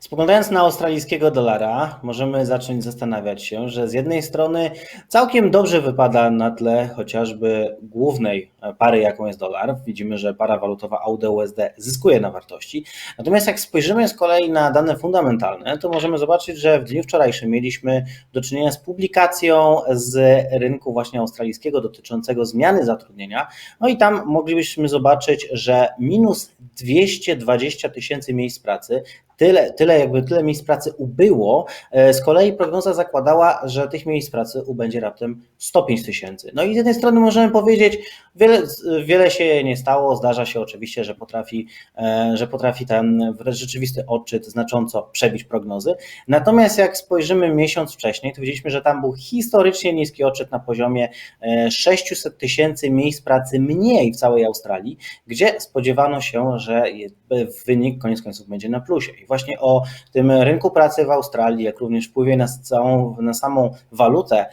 Spoglądając na australijskiego dolara, możemy zacząć zastanawiać się, że z jednej strony całkiem dobrze wypada na tle chociażby głównej pary, jaką jest dolar. Widzimy, że para walutowa AUD-USD zyskuje na wartości. Natomiast jak spojrzymy z kolei na dane fundamentalne, to możemy zobaczyć, że w dniu wczorajszym mieliśmy do czynienia z publikacją z rynku właśnie australijskiego dotyczącego zmiany zatrudnienia. No i tam moglibyśmy zobaczyć, że minus 220 tysięcy miejsc pracy tyle, tyle jakby tyle miejsc pracy ubyło. E, z kolei prognoza zakładała, że tych miejsc pracy ubędzie raptem 105 tysięcy. No i z jednej strony możemy powiedzieć, wiele, wiele się nie stało. Zdarza się oczywiście, że potrafi, e, że potrafi ten rzeczywisty odczyt znacząco przebić prognozy. Natomiast jak spojrzymy miesiąc wcześniej, to widzieliśmy, że tam był historycznie niski odczyt na poziomie 600 e, tysięcy miejsc pracy mniej w całej Australii, gdzie spodziewano się, że wynik koniec końców będzie na plusie. Właśnie o tym rynku pracy w Australii, jak również wpływie na, całą, na samą walutę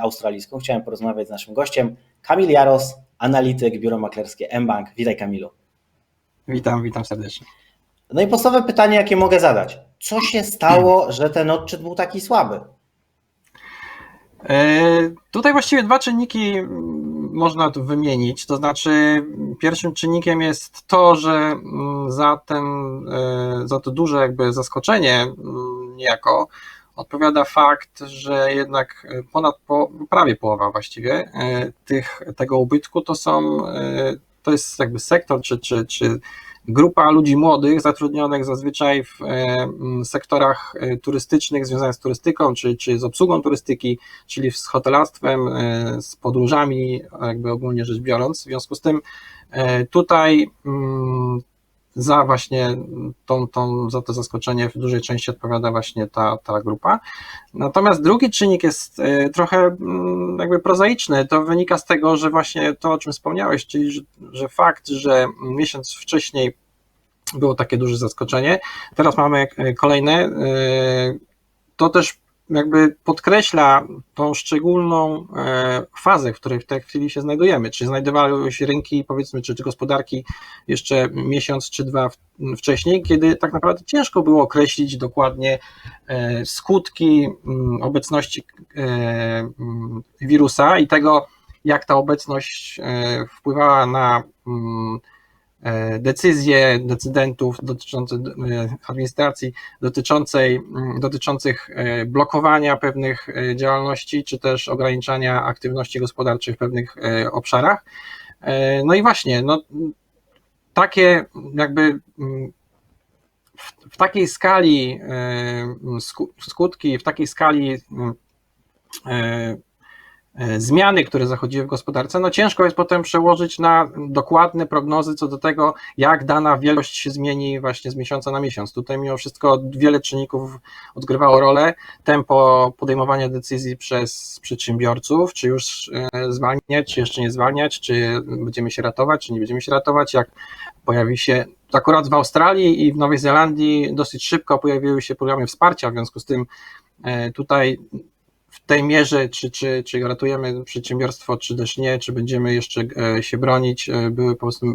australijską, chciałem porozmawiać z naszym gościem, Kamil Jaros, analityk, biuro maklerskie mBank. Witaj Kamilu. Witam, witam serdecznie. No i podstawowe pytanie, jakie mogę zadać. Co się stało, że ten odczyt był taki słaby? E, tutaj właściwie dwa czynniki można tu wymienić. To znaczy, pierwszym czynnikiem jest to, że mm, za, ten, e, za to duże jakby zaskoczenie mm, niejako odpowiada fakt, że jednak ponad po, prawie połowa właściwie e, tych, tego ubytku to są to jest jakby sektor czy, czy, czy grupa ludzi młodych zatrudnionych zazwyczaj w e, sektorach e, turystycznych związanych z turystyką, czy, czy z obsługą turystyki, czyli z hotelarstwem, e, z podróżami, jakby ogólnie rzecz biorąc. W związku z tym tutaj za właśnie tą, tą, za to zaskoczenie w dużej części odpowiada właśnie ta, ta grupa. Natomiast drugi czynnik jest trochę jakby prozaiczny. To wynika z tego, że właśnie to, o czym wspomniałeś, czyli że, że fakt, że miesiąc wcześniej było takie duże zaskoczenie. Teraz mamy e, kolejne. E, to też jakby podkreśla tą szczególną e, fazę, w której w tej chwili się znajdujemy. Czy znajdowały się rynki, powiedzmy, czy, czy gospodarki jeszcze miesiąc czy dwa wcześniej, kiedy tak naprawdę ciężko było określić dokładnie skutki mm, obecności mm, wirusa i tego, jak ta obecność wpływała na mm, E, decyzje decydentów dotyczące e, administracji dotyczącej, mm, dotyczących e, blokowania pewnych działalności, czy też ograniczania aktywności gospodarczych w pewnych obszarach. No i właśnie, no, takie jakby mm, w, w takiej skali skutki, w takiej skali E, zmiany, które zachodziły w gospodarce, no ciężko jest potem przełożyć na dokładne prognozy co do tego, jak dana wielość się zmieni właśnie z miesiąca na miesiąc. Tutaj mimo wszystko wiele czynników odgrywało rolę. Tempo podejmowania decyzji przez przedsiębiorców, czy już e, zwalniać, czy jeszcze nie zwalniać, czy będziemy się ratować, czy nie będziemy się ratować, jak pojawi się akurat w Australii i w Nowej Zelandii dosyć szybko pojawiły się programy wsparcia, w związku z tym e, tutaj w tej mierze, czy, czy, czy ratujemy przedsiębiorstwo, czy też nie, czy będziemy jeszcze e, się bronić, e, były po prostu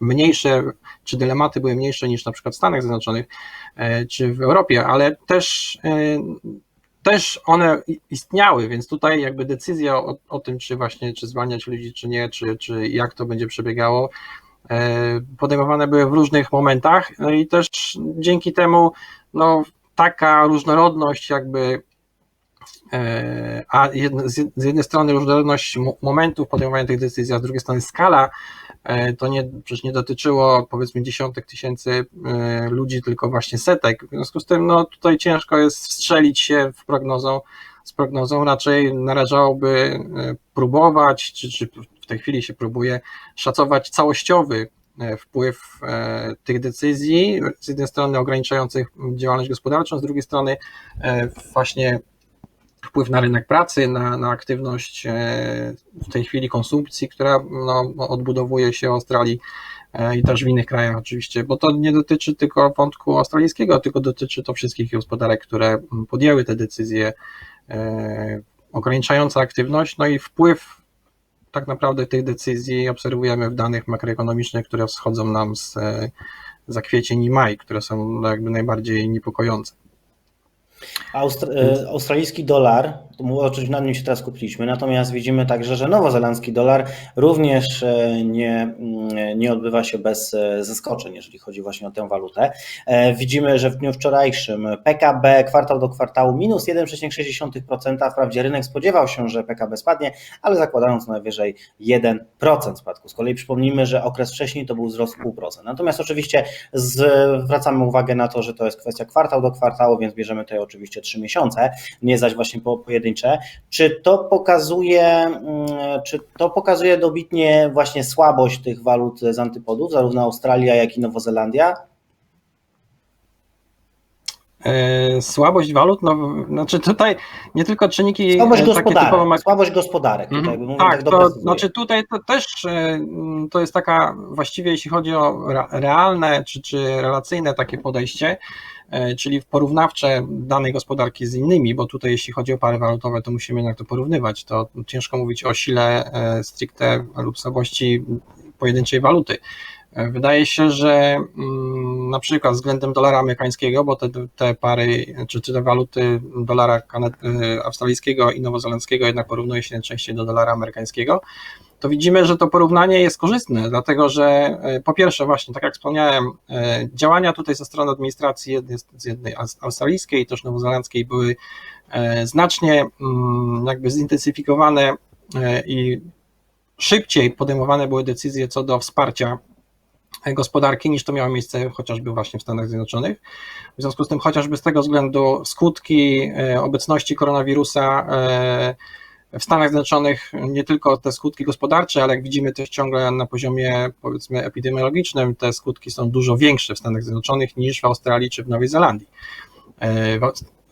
mniejsze, czy dylematy były mniejsze niż na przykład w Stanach Zjednoczonych, e, czy w Europie, ale też też one istniały, więc tutaj jakby decyzja o, o tym, czy właśnie, czy zwalniać ludzi, czy nie, czy, czy jak to będzie przebiegało, podejmowane były w różnych momentach, no i też dzięki temu, no, taka różnorodność jakby a z jednej strony różnorodność momentów podejmowania tych decyzji, a z drugiej strony skala, e, to nie, przecież nie dotyczyło powiedzmy dziesiątek tysięcy e, ludzi, tylko właśnie setek. W związku z tym no, tutaj ciężko jest wstrzelić się w prognozą, z prognozą, raczej należałoby próbować, czy, czy w tej chwili się próbuje szacować całościowy wpływ tych decyzji, z jednej strony ograniczających działalność gospodarczą, z drugiej strony właśnie wpływ na rynek pracy, na, na aktywność e, w tej chwili konsumpcji, która no, odbudowuje się w Australii e, i też w innych krajach oczywiście, bo to nie dotyczy tylko wątku australijskiego, tylko dotyczy to wszystkich gospodarek, które podjęły te decyzje e, ograniczające aktywność, no i wpływ tak naprawdę tych decyzji obserwujemy w danych makroekonomicznych, które wschodzą nam z, za kwiecień i maj, które są no, jakby najbardziej niepokojące. E, australijski dolar, oczywiście na nim się teraz skupiliśmy, natomiast widzimy także, że nowozelandzki dolar również e, nie, mm, nie odbywa się bez e, zaskoczeń, jeżeli chodzi właśnie o tę walutę. E, Widzimy, że w dniu wczorajszym PKB kwartał do kwartału minus 1,6%, wprawdzie rynek spodziewał się, że PKB spadnie, ale zakładając najwyżej 1% spadku. Z kolei przypomnijmy, że okres wcześniej to był wzrost 0,5%. Natomiast oczywiście zwracamy uwagę na to, że to jest kwestia kwartał do kwartału, więc bierzemy tutaj oczywiście 3 miesiące, nie zaś właśnie po Czy to pokazuje, mm, czy to pokazuje dobitnie właśnie słabość tych walut z antypodów, zarówno Australia, jak i Nowa Zelandia? E, Słabość walut, no znaczy tutaj nie tylko czynniki Słabość e, typowo gospodarek, mak- słabość gospodarek, tutaj Mhm. Tak, tak to znaczy tutaj to też e, to jest taka właściwie jeśli chodzi o re- realne czy, czy relacyjne takie podejście, czyli porównawcze danej gospodarki z innymi, bo tutaj jeśli chodzi o pary walutowe, to musimy jednak to porównywać. To ciężko mówić o sile stricte lub słabości pojedynczej waluty. Wydaje się, że mm, na przykład względem dolara amerykańskiego, bo te, te pary, czy, te waluty dolara e, australijskiego i nowozelandzkiego jednak porównuje się najczęściej do dolara amerykańskiego, to widzimy, że to porównanie jest korzystne, dlatego że e, po pierwsze właśnie, tak jak wspomniałem, e, działania tutaj ze strony administracji jednej, z jednej aus- australijskiej i też nowozelandzkiej były znacznie mm, jakby zintensyfikowane i szybciej podejmowane były decyzje co do wsparcia gospodarki niż to miało miejsce chociażby właśnie w Stanach Zjednoczonych. W związku z tym chociażby z tego względu skutki e, obecności koronawirusa e, w Stanach Zjednoczonych, nie tylko te skutki gospodarcze, ale jak widzimy też ciągle na poziomie powiedzmy epidemiologicznym, te skutki są dużo większe w Stanach Zjednoczonych niż w Australii czy w Nowej Zelandii. E,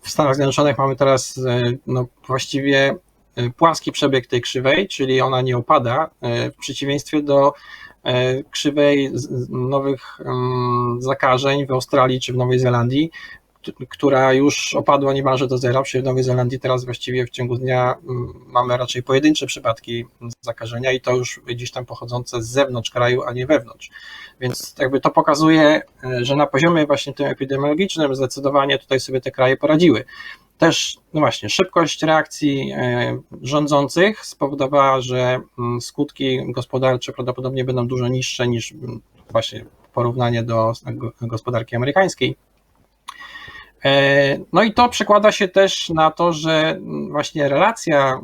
w- Stanach Zjednoczonych mamy teraz no, właściwie płaski przebieg tej krzywej, czyli ona nie opada, w przeciwieństwie do krzywej z- z- nowych mm, zakażeń w Australii czy w Nowej Zelandii, która już opadła niemalże do zera. Przy Nowej Zelandii teraz właściwie w ciągu dnia mm, mamy raczej pojedyncze przypadki zakażenia i to już gdzieś tam pochodzące z zewnątrz kraju, a nie wewnątrz. Więc jakby to pokazuje, e, że na poziomie właśnie tym epidemiologicznym zdecydowanie tutaj sobie te kraje poradziły. Też, no właśnie, szybkość reakcji e, rządzących spowodowała, że mm, skutki gospodarcze prawdopodobnie będą dużo niższe niż mm, właśnie porównanie do go- gospodarki amerykańskiej. E, No i to przekłada się też na to, że mm, właśnie relacja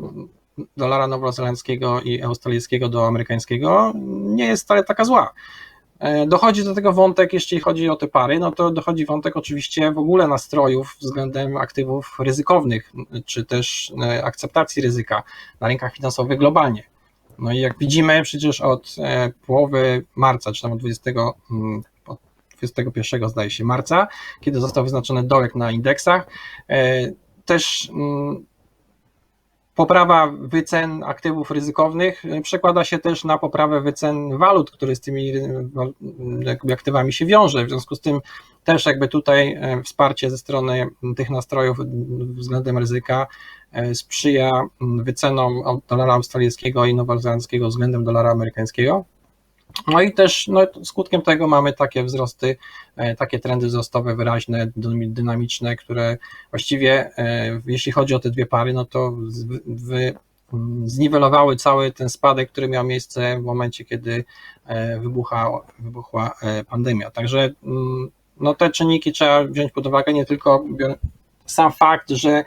dolara nowozelandzkiego i australijskiego do amerykańskiego nie jest wcale taka zła. E, Dochodzi do tego wątek, jeśli chodzi o te pary, no to dochodzi wątek oczywiście w ogóle nastrojów względem aktywów ryzykownych, czy też e, akceptacji ryzyka na rynkach finansowych globalnie. No i jak widzimy przecież od e, połowy marca, czy tam od 20, mm, od 21 zdaje się marca, kiedy został wyznaczony dołek na indeksach, też mm, Poprawa wycen aktywów ryzykownych y, przekłada się też na poprawę wycen walut, które z tymi jakby aktywami się wiąże. W związku z tym też jakby tutaj e, wsparcie ze strony tych nastrojów względem ryzyka e, sprzyja wycenom dolara australijskiego i nowozelandzkiego względem dolara amerykańskiego. No i też no, skutkiem tego mamy takie wzrosty, e, takie trendy wzrostowe wyraźne, dynami- dynamiczne, które właściwie e, jeśli chodzi o te dwie pary, no to wy, mm, zniwelowały cały ten spadek, który miał miejsce w momencie, kiedy e, wybucha, wybuchła pandemia. Także mm, no, te czynniki trzeba wziąć pod uwagę, nie tylko sam fakt, że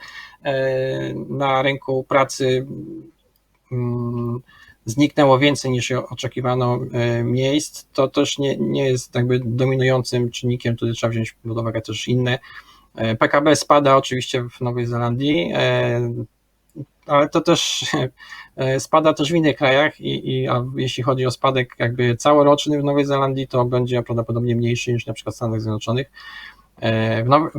na rynku pracy mm, zniknęło więcej niż oczekiwano e, miejsc, to też nie, nie jest jakby dominującym czynnikiem, tutaj trzeba wziąć pod uwagę też inne. E, PKB spada oczywiście w Nowej Zelandii, e, ale to też spada też w innych krajach i, i a jeśli chodzi o spadek jakby całoroczny w Nowej Zelandii, to będzie prawdopodobnie mniejszy niż na przykład w Stanach Zjednoczonych.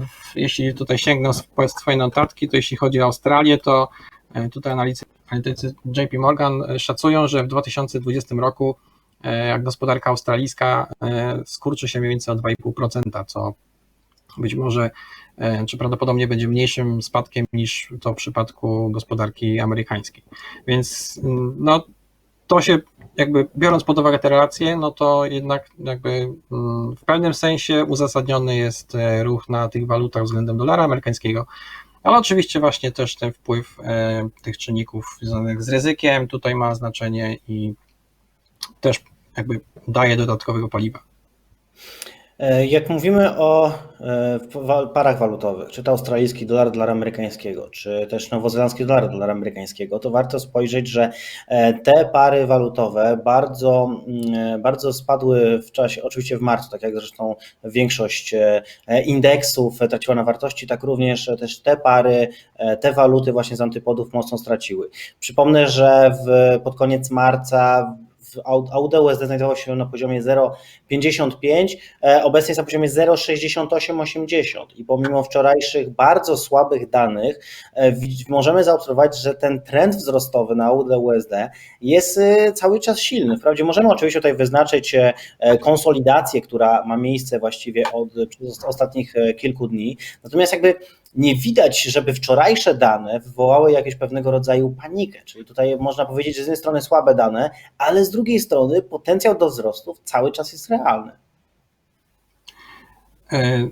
W jeśli tutaj sięgnę po swoje notatki, to jeśli chodzi o Australię, to tutaj analitycy, analitycy JP Morgan e, szacują, że w 2020 roku e, gospodarka australijska e, skurczy się mniej więcej o 2,5%, co być może, e, czy prawdopodobnie będzie mniejszym spadkiem niż to w przypadku gospodarki amerykańskiej. Więc mm, no, to się jakby biorąc pod uwagę te relacje, no to jednak jakby mm, w pewnym sensie uzasadniony jest e, ruch na tych walutach względem dolara amerykańskiego. Ale oczywiście właśnie też ten wpływ e, tych czynników związanych z ryzykiem tutaj ma znaczenie i też jakby daje dodatkowego paliwa. E, Jak mówimy o e, parach walutowych, czy to australijski dolar, dolar amerykańskiego, czy też nowozelandzki dolar, dolar amerykańskiego, to warto spojrzeć, że e, te pary walutowe bardzo, bardzo spadły w czasie, oczywiście w marcu, tak jak zresztą większość indeksów traciła na wartości, tak również też te pary, te waluty właśnie z antypodów mocno straciły. Przypomnę, że w, pod koniec marca w AUD-USD znajdował się na poziomie 0,55, e, obecnie jest na poziomie 0,6880 i pomimo wczorajszych bardzo słabych danych e, możemy zaobserwować, że ten trend wzrostowy na AUD-USD jest e, cały czas silny. Wprawdzie możemy oczywiście tutaj wyznaczyć konsolidację, która ma miejsce właściwie od ostatnich kilku dni, natomiast jakby nie widać, żeby wczorajsze dane wywołały jakieś pewnego rodzaju panikę, czyli tutaj można powiedzieć, że z jednej strony słabe dane, ale z drugiej strony potencjał do wzrostów cały czas jest realny. E,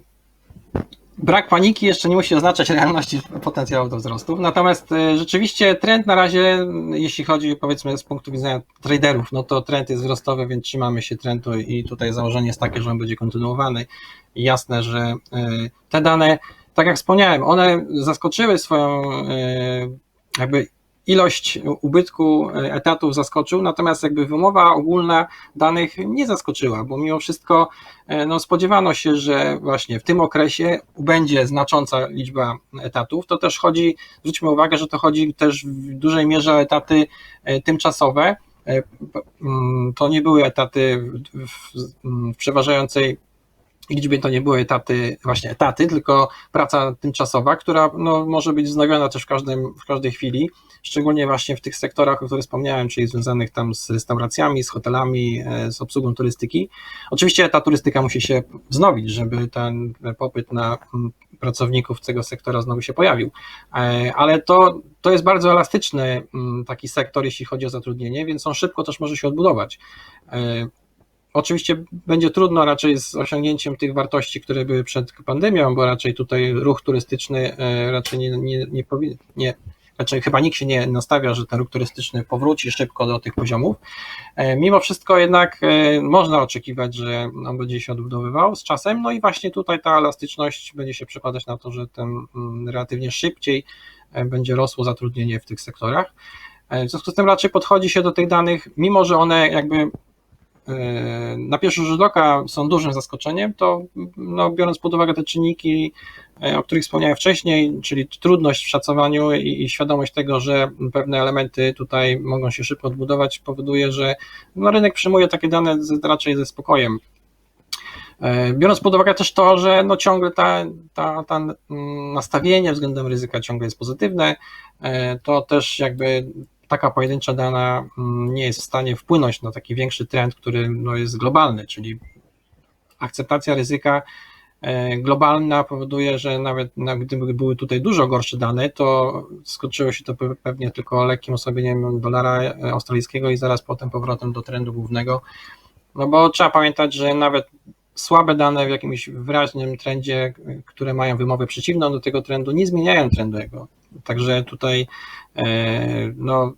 Brak paniki jeszcze nie musi oznaczać realności potencjału do wzrostów, natomiast e, rzeczywiście trend na razie, jeśli chodzi powiedzmy z punktu widzenia traderów, no to trend jest wzrostowy, więc trzymamy się trendu i tutaj założenie jest takie, że on będzie kontynuowany. Jasne, że e, te dane, tak jak wspomniałem, one zaskoczyły swoją e, jakby ilość ubytku e, etatów zaskoczył, natomiast jakby wymowa ogólna danych nie zaskoczyła, bo mimo wszystko e, no, spodziewano się, że właśnie w tym okresie będzie znacząca liczba etatów. To też chodzi, zwróćmy uwagę, że to chodzi też w dużej mierze o etaty tymczasowe. To nie były etaty w przeważającej liczbie to nie były etaty, właśnie etaty, tylko praca tymczasowa, która no, może być wznowiona też w, każdym, w każdej chwili, szczególnie właśnie w tych sektorach, o których wspomniałem, czyli związanych tam z restauracjami, z hotelami, e, z obsługą turystyki. Oczywiście ta turystyka musi się wznowić, żeby ten popyt na mm, pracowników tego sektora znowu się pojawił, E, ale to, to jest bardzo elastyczny mm, taki sektor, jeśli chodzi o zatrudnienie, więc on szybko też może się odbudować. Oczywiście będzie trudno raczej z osiągnięciem tych wartości, które były przed pandemią, bo raczej tutaj ruch turystyczny e, raczej nie, nie, nie nie, raczej chyba nikt się nie nastawia, że ten ruch turystyczny powróci szybko do tych poziomów. E, Mimo wszystko jednak e, można oczekiwać, że on będzie się odbudowywał z czasem, no i właśnie tutaj ta elastyczność będzie się przekładać na to, że ten mm, relatywnie szybciej będzie rosło zatrudnienie w tych sektorach. W związku z tym raczej podchodzi się do tych danych, mimo że one jakby na pierwszy rzut oka są dużym zaskoczeniem, to no, biorąc pod uwagę te czynniki, e, o których wspomniałem wcześniej, czyli trudność w szacowaniu i, i świadomość tego, że pewne elementy tutaj mogą się szybko odbudować, powoduje, że no, rynek przyjmuje takie dane z, raczej ze spokojem. E, Biorąc pod uwagę też to, że no ciągle ta, ta, ta mm, nastawienie względem ryzyka ciągle jest pozytywne, e, to też jakby taka pojedyncza dana mm, nie jest w stanie wpłynąć na taki większy trend, który no, jest globalny, czyli akceptacja ryzyka e, globalna powoduje, że nawet no, gdyby były tutaj dużo gorsze dane, to skoczyło się to pe- pewnie tylko lekkim osłabieniem dolara e, australijskiego i zaraz potem powrotem do trendu głównego. No bo trzeba pamiętać, że nawet słabe dane w jakimś wyraźnym trendzie, które mają wymowę przeciwną do tego trendu, nie zmieniają trendu jego. Także tutaj, e, no,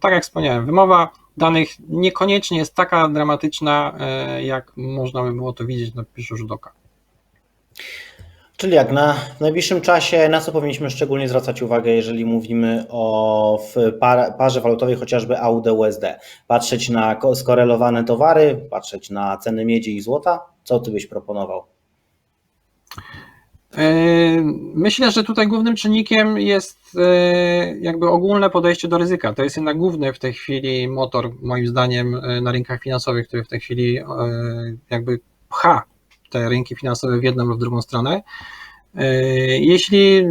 tak jak wspomniałem, wymowa danych niekoniecznie jest taka dramatyczna, e, jak można by było to widzieć na pierwszy rzut oka. Czyli jak na najbliższym czasie, na co powinniśmy szczególnie zwracać uwagę, jeżeli mówimy o parze walutowej, chociażby AUD-USD? Patrzeć na ko- skorelowane towary, patrzeć na ceny miedzi i złota? Co ty byś proponował? E, Myślę, że tutaj głównym czynnikiem jest e, jakby ogólne podejście do ryzyka. To jest jednak główny w tej chwili motor, moim zdaniem, e, na rynkach finansowych, który w tej chwili jakby pcha te rynki finansowe w jedną lub w drugą stronę. Jeśli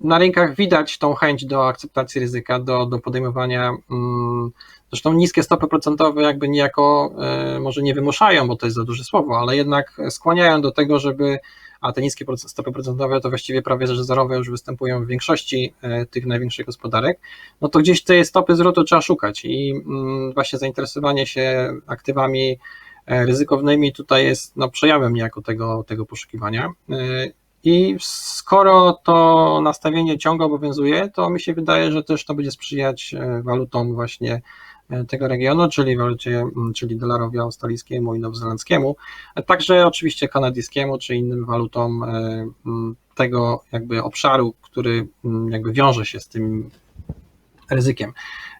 na rynkach widać tą chęć do akceptacji ryzyka, do, do podejmowania, mm, zresztą niskie stopy procentowe jakby niejako może nie wymuszają, bo to jest za duże słowo, ale jednak skłaniają do tego, żeby a te niskie stopy procentowe to właściwie prawie że zerowe już występują w większości e, tych największych gospodarek, no to gdzieś tej stopy zwrotu trzeba szukać i mm, właśnie zainteresowanie się aktywami e, ryzykownymi tutaj jest no, przejawem niejako tego, tego poszukiwania. E, I skoro to nastawienie ciągle obowiązuje, to mi się wydaje, że też to będzie sprzyjać walutom właśnie tego regionu, czyli walucie, m, czyli dolarowi australijskiemu i nowozelandzkiemu, a także oczywiście kanadyjskiemu, czy innym walutom e, m, tego jakby obszaru, który m, jakby wiąże się z tym ryzykiem.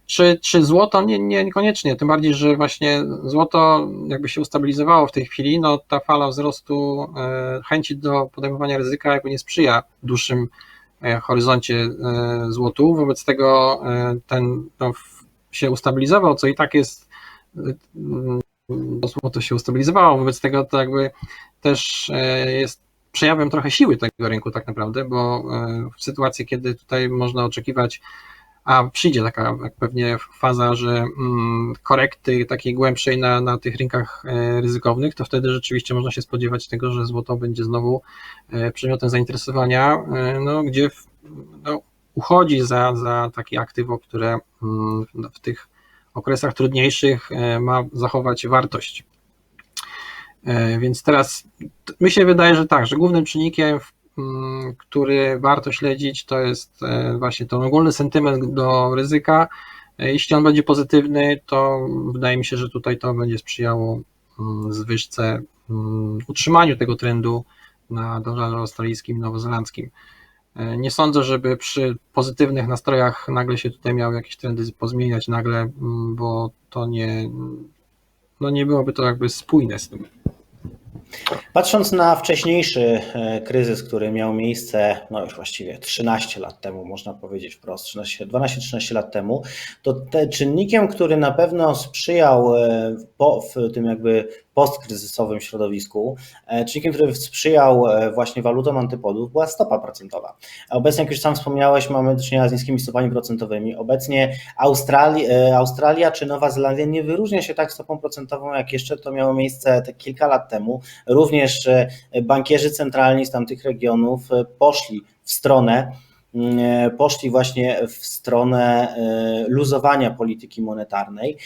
Czy, czy złoto? Nie, nie, niekoniecznie, tym bardziej, że właśnie złoto jakby się ustabilizowało w tej chwili, no ta fala wzrostu e, chęci do podejmowania ryzyka jakby nie sprzyja dłuższym e, horyzoncie e, złotu, wobec tego e, ten no, się ustabilizował, co i tak jest e, mm, złoto się ustabilizowało, wobec tego to jakby też e, jest przejawem trochę siły tego rynku tak naprawdę, bo e, w sytuacji, kiedy tutaj można oczekiwać a przyjdzie taka jak pewnie faza, że mm, korekty takiej głębszej na, na tych rynkach e, ryzykownych, to wtedy rzeczywiście można się spodziewać tego, że złoto będzie znowu przedmiotem zainteresowania, no, gdzie w, no, uchodzi za, za takie aktywo, które mm, w tych okresach trudniejszych e, ma zachować wartość. E, Więc teraz mi się wydaje, że tak, że głównym czynnikiem, w- m, który warto śledzić, to jest e, właśnie ten ogólny sentyment do ryzyka. Jeśli on będzie pozytywny, to wydaje mi się, że tutaj to będzie sprzyjało mm, zwyżce, mm, utrzymaniu tego trendu na dolarze australijskim i nowozelandzkim. E, Nie sądzę, żeby przy pozytywnych nastrojach nagle się tutaj miały jakieś trendy pozmieniać nagle, bo to nie, no nie byłoby to jakby spójne z tym. Patrząc na wcześniejszy e, kryzys, który miał miejsce, no już właściwie 13 lat temu, można powiedzieć wprost, 13 12-13 lat temu, to te czynnikiem, który na pewno sprzyjał e, po, w tym jakby postkryzysowym środowisku, e, czynnikiem, który sprzyjał e, właśnie walutom antypodów, była stopa procentowa. Obecnie, jak już sam wspomniałeś, mamy do czynienia z niskimi stopami procentowymi. Obecnie Australi, e, Australia czy Nowa Zelandia nie wyróżnia się tak stopą procentową, jak jeszcze to miało miejsce te kilka lat temu. Również bankierzy centralni z tamtych regionów poszli w stronę poszli właśnie w stronę e, luzowania polityki monetarnej.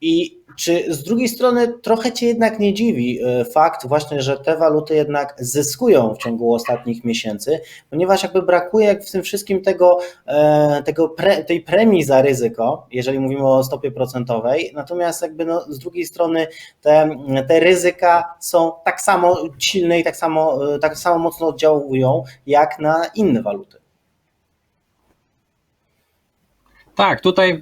I czy z drugiej strony trochę Cię jednak nie dziwi e, fakt właśnie, że te waluty jednak zyskują w ciągu ostatnich miesięcy, ponieważ jakby brakuje w tym wszystkim tego, e, tego pre, tej premii za ryzyko, jeżeli mówimy o stopie procentowej, natomiast jakby no, z drugiej strony te, te ryzyka są tak samo silne i tak samo, e, tak samo mocno oddziałują jak na inne waluty. Tak, tutaj y,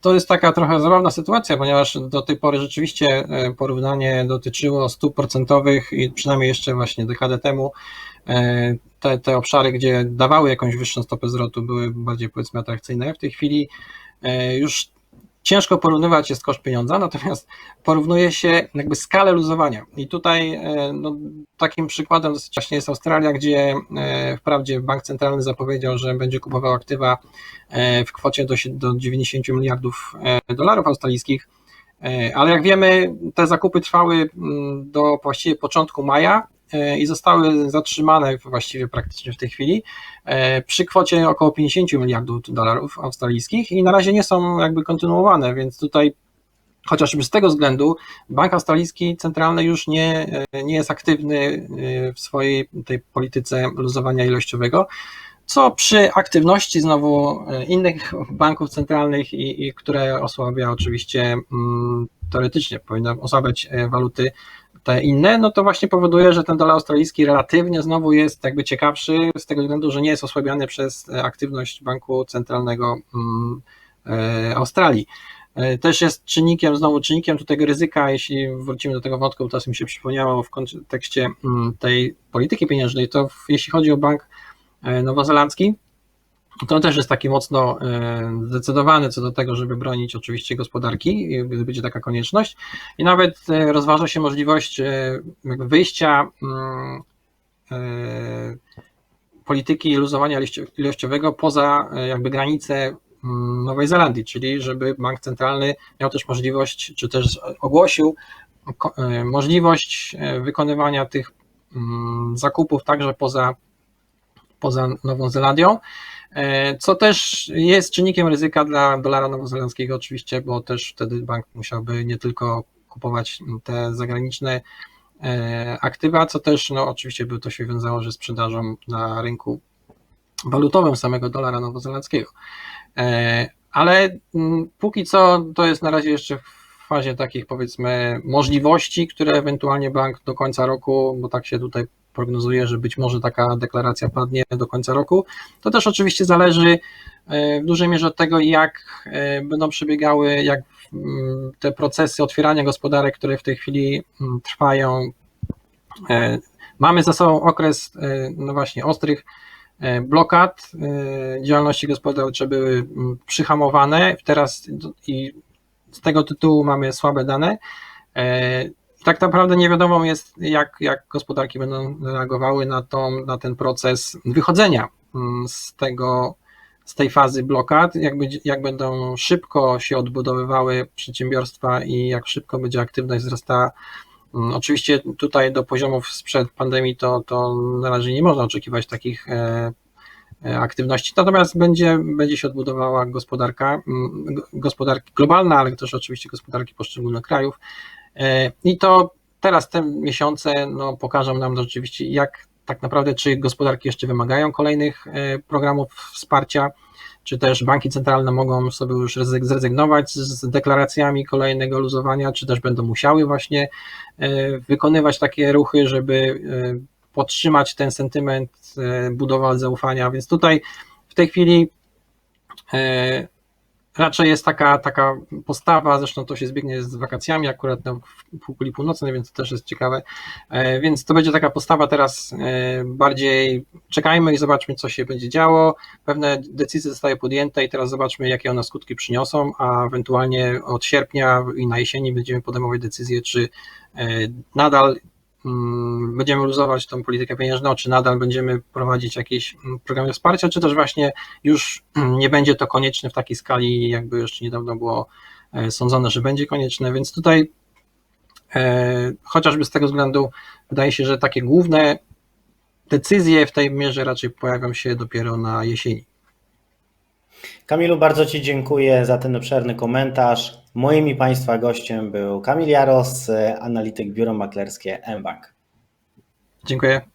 to jest taka trochę zabawna sytuacja, ponieważ do tej pory rzeczywiście y, porównanie dotyczyło stóp procentowych i przynajmniej jeszcze właśnie dekadę temu y, te, te obszary, gdzie dawały jakąś wyższą stopę zwrotu, były bardziej powiedzmy atrakcyjne. W tej chwili już ciężko porównywać jest koszt pieniądza, natomiast porównuje się jakby skalę luzowania. I tutaj no, takim przykładem dosyć właśnie jest Australia, gdzie wprawdzie bank centralny zapowiedział, że będzie kupował aktywa w kwocie do, do 90 miliardów dolarów australijskich, ale jak wiemy, te zakupy trwały do właściwie początku maja i zostały zatrzymane właściwie praktycznie w tej chwili. Przy kwocie około 50 miliardów dolarów australijskich i na razie nie są jakby kontynuowane, więc tutaj chociażby z tego względu Bank Australijski Centralny już nie, nie jest aktywny w swojej tej polityce luzowania ilościowego, co przy aktywności znowu innych banków centralnych, i, i które osłabia oczywiście mm, teoretycznie powinna osłabiać waluty te inne, no to właśnie powoduje, że ten dolar australijski relatywnie znowu jest jakby ciekawszy z tego względu, że nie jest osłabiany przez aktywność banku centralnego mm, Australii. Też jest czynnikiem, znowu czynnikiem tutaj ryzyka, jeśli wrócimy do tego wątku, teraz mi się przypomniało w kontekście tej polityki pieniężnej, to jeśli chodzi o bank nowozelandzki, to on też jest taki mocno zdecydowany co do tego, żeby bronić oczywiście gospodarki, gdy będzie taka konieczność. I nawet rozważa się możliwość wyjścia polityki luzowania ilościowego poza jakby granice Nowej Zelandii, czyli żeby bank centralny miał też możliwość, czy też ogłosił możliwość wykonywania tych mm, zakupów także poza, poza Nową Zelandią, e, co też jest czynnikiem ryzyka dla dolara nowozelandzkiego oczywiście, bo też wtedy bank musiałby nie tylko kupować te zagraniczne e, aktywa, co też no, oczywiście by to się wiązało ze sprzedażą na rynku walutowym samego dolara nowozelandzkiego. E, Ale mm, póki co to jest na razie jeszcze w fazie takich powiedzmy możliwości, które ewentualnie bank do końca roku, bo tak się tutaj prognozuje, że być może taka deklaracja padnie do końca roku. To też oczywiście zależy e, w dużej mierze od tego, jak e, będą przebiegały, jak mm, te procesy otwierania gospodarek, które w tej chwili mm, trwają. E, Mamy za sobą okres, no właśnie, ostrych blokad, działalności gospodarcze były mm, przyhamowane, teraz i z tego tytułu mamy słabe dane. Tak naprawdę nie wiadomo jest, jak, jak gospodarki będą reagowały na, tą, na ten proces wychodzenia mm, z tego, z tej fazy blokad, jak, będzie, jak będą szybko się odbudowywały przedsiębiorstwa i jak szybko będzie aktywność wzrastała. Mm, Oczywiście tutaj do poziomów sprzed pandemii to, to na razie nie można oczekiwać takich e, aktywności, natomiast będzie, będzie się odbudowała gospodarka, go- gospodarki globalna, ale też oczywiście gospodarki poszczególnych krajów. E, I to teraz te miesiące no, pokażą nam rzeczywiście, jak tak naprawdę, czy gospodarki jeszcze wymagają kolejnych e, programów wsparcia, czy też banki centralne mogą sobie już rezyg- zrezygnować z- deklaracjami kolejnego luzowania, czy też będą musiały właśnie e, wykonywać takie ruchy, żeby e, podtrzymać ten sentyment, e, budować zaufania. Więc tutaj w tej chwili e, raczej jest taka, taka postawa, zresztą to się zbiegnie z wakacjami akurat na półkuli północnej, więc to też jest ciekawe. E, Więc to będzie taka postawa teraz bardziej czekajmy i zobaczmy, co się będzie działo. Pewne decyzje zostały podjęte i teraz zobaczmy, jakie one skutki przyniosą, a ewentualnie od sierpnia i na jesieni będziemy podejmować decyzję, czy nadal będziemy luzować tą politykę pieniężną, czy nadal będziemy prowadzić jakieś mm, programy wsparcia, czy też właśnie już mm, nie będzie to konieczne w takiej skali, jakby jeszcze niedawno było e, sądzone, że będzie konieczne, więc tutaj e, chociażby z tego względu wydaje się, że takie główne decyzje w tej mierze raczej pojawią się dopiero na jesieni. Kamilu, bardzo Ci dziękuję za ten obszerny komentarz. Moim i Państwa gościem był Kamil Jaros, analityk Biuro Maklerskie mBank. Dziękuję.